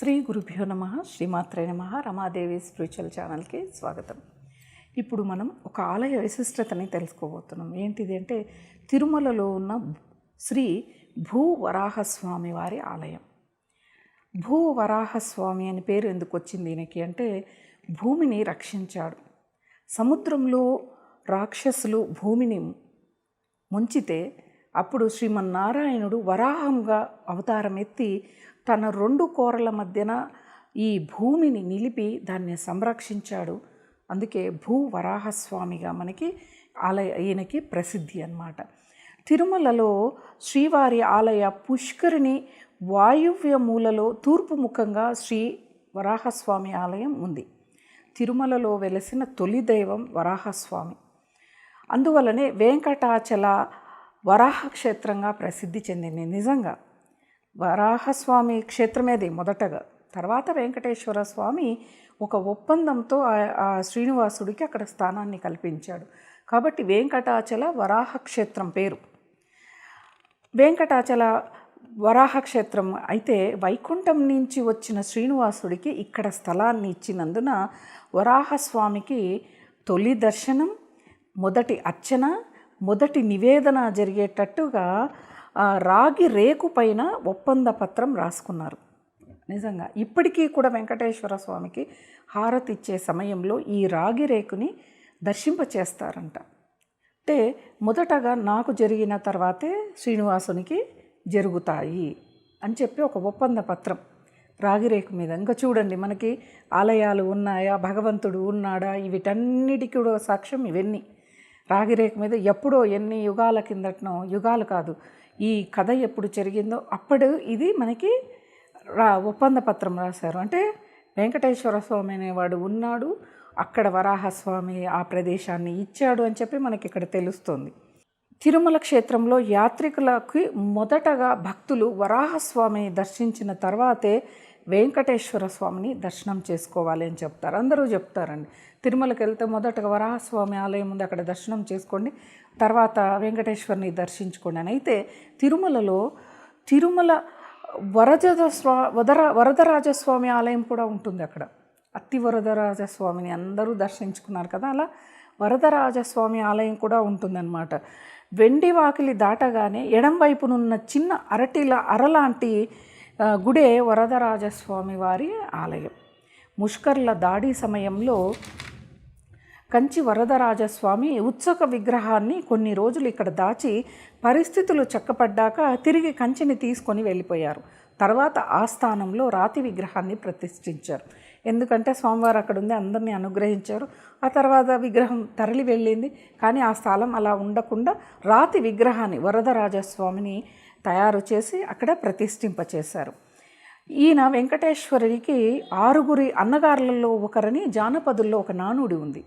శ్రీ గురుభ్యో నమ శ్రీమాత్రే నమ రమాదేవి స్పిరిచువల్ ఛానల్కి స్వాగతం. ఇప్పుడు మనం ఒక ఆలయ విశిష్టతని తెలుసుకోబోతున్నాం. ఏంటిది అంటే తిరుమలలో ఉన్న శ్రీ భూవరాహస్వామి వారి ఆలయం. భూవరాహస్వామి అని పేరు ఎందుకు వచ్చింది ఈయనకి అంటే భూమిని రక్షించాడు. సముద్రంలో రాక్షసులు భూమిని ముంచితే అప్పుడు శ్రీమన్నారాయణుడు వరాహంగా అవతారం ఎత్తి తన రెండు కోరల మధ్యన ఈ భూమిని నిలిపి దాన్ని సంరక్షించాడు. అందుకే భూ వరాహస్వామిగా మనకి ఆలయ ఈయనకి ప్రసిద్ధి అన్నమాట. తిరుమలలో శ్రీవారి ఆలయ పుష్కరిణి వాయువ్య మూలలో తూర్పు ముఖంగా శ్రీ వరాహస్వామి ఆలయం ఉంది. తిరుమలలో వెలసిన తొలి దైవం వరాహస్వామి. అందువలనే వెంకటాచల వరాహ క్షేత్రంగా ప్రసిద్ధి చెందింది. నిజంగా వరాహస్వామి క్షేత్రమేది మొదటగా. తర్వాత వెంకటేశ్వర స్వామి ఒక ఒప్పందంతో ఆ- శ్రీనివాసుడికి అక్కడ స్థానాన్ని కల్పించాడు. కాబట్టి వెంకటాచల వరాహ క్షేత్రం పేరు. వెంకటాచల వరాహ క్షేత్రం అయితే వైకుంఠం నుంచి వచ్చిన శ్రీనివాసుడికి ఇక్కడ స్థలాన్ని ఇచ్చినందున వరాహస్వామికి తొలి దర్శనం మొదటి అర్చన మొదటి నివేదన జరిగేటట్టుగా రాగి రేకు పైన ఒప్పంద పత్రం రాసుకున్నారు. నిజంగా ఇప్పటికీ కూడా వెంకటేశ్వర స్వామికి హారతి ఇచ్చే సమయంలో ఈ రాగి రేకుని దర్శింపచేస్తారంట అంటే మొదటగా నాకు జరిగిన తర్వాతే శ్రీనివాసునికి జరుగుతాయి అని చెప్పి ఒక ఒప్పంద పత్రం. రాగిరేకు మీద ఇంకా చూడండి మనకి ఆలయాలు ఉన్నాయా భగవంతుడు ఉన్నాడా వీటన్నిటికీ కూడా సాక్ష్యం ఇవన్నీ. రాగిరేఖ మీద ఎప్పుడో ఎన్ని యుగాల కిందటనో యుగాలు కాదు ఈ కథ ఎప్పుడు జరిగిందో అప్పుడు ఇది మనకి రా ఒప్పంద పత్రం రాశారు. అంటే వెంకటేశ్వర స్వామి అనేవాడు ఉన్నాడు అక్కడ వరాహస్వామి ఆ ప్రదేశాన్ని ఇచ్చాడు అని చెప్పి మనకి ఇక్కడ తెలుస్తుంది. తిరుమల క్షేత్రంలో యాత్రికులకి మొదటగా భక్తులు వరాహస్వామిని దర్శించిన తర్వాతే వెంకటేశ్వర స్వామిని దర్శనం చేసుకోవాలి అని చెప్తారు. అందరూ చెప్తారండి. తిరుమలకి వెళ్తే మొదటగా వరాహస్వామి ఆలయం ఉంది అక్కడ దర్శనం చేసుకోండి తర్వాత వెంకటేశ్వరిని దర్శించుకోండి అని. అయితే తిరుమలలో తిరుమల వరద స్వా వదర వరదరాజస్వామి ఆలయం కూడా ఉంటుంది అక్కడ. అత్తి వరదరాజస్వామిని అందరూ దర్శించుకున్నారు కదా అలా. వరదరాజస్వామి ఆలయం కూడా ఉంటుందన్నమాట. వెండి వాకిలి దాటగానే ఎడం వైపునున్న చిన్న అరటిల అరలాంటి గుడే వరదరాజస్వామి వారి ఆలయం. ముష్కర్ల దాడి సమయంలో కంచి వరదరాజస్వామి ఉత్సక విగ్రహాన్ని కొన్ని రోజులు ఇక్కడ దాచి పరిస్థితులు చక్కపడ్డాక తిరిగి కంచిని తీసుకొని వెళ్ళిపోయారు. తర్వాత ఆ స్థానంలో రాతి విగ్రహాన్ని ప్రతిష్ఠించారు. ఎందుకంటే స్వామివారు అక్కడ ఉంది అందరినీ అనుగ్రహించారు. ఆ తర్వాత విగ్రహం తరలి వెళ్ళింది. కానీ ఆ స్థలం అలా ఉండకుండా రాతి విగ్రహాన్ని వరదరాజస్వామిని తయారు చేసి అక్కడ ప్రతిష్ఠింపచేశారు. ఈయన వెంకటేశ్వరుడికి ఆరుగురి అన్నగారులలో ఒకరని జానపదుల్లో ఒక నానుడి ఉంది.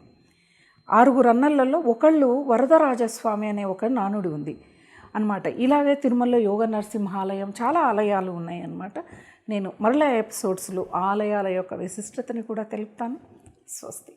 ఆరుగురు అన్నలలో ఒకళ్ళు వరదరాజస్వామి అనే ఒక నానుడి ఉంది అన్నమాట. ఇలాగే తిరుమలలో యోగ నరసింహాలయం చాలా ఆలయాలు ఉన్నాయి అన్నమాట నేను మరలా ఎపిసోడ్స్లో ఆలయాల యొక్క విశిష్టతని కూడా తెలుపుతాను. స్వస్తి.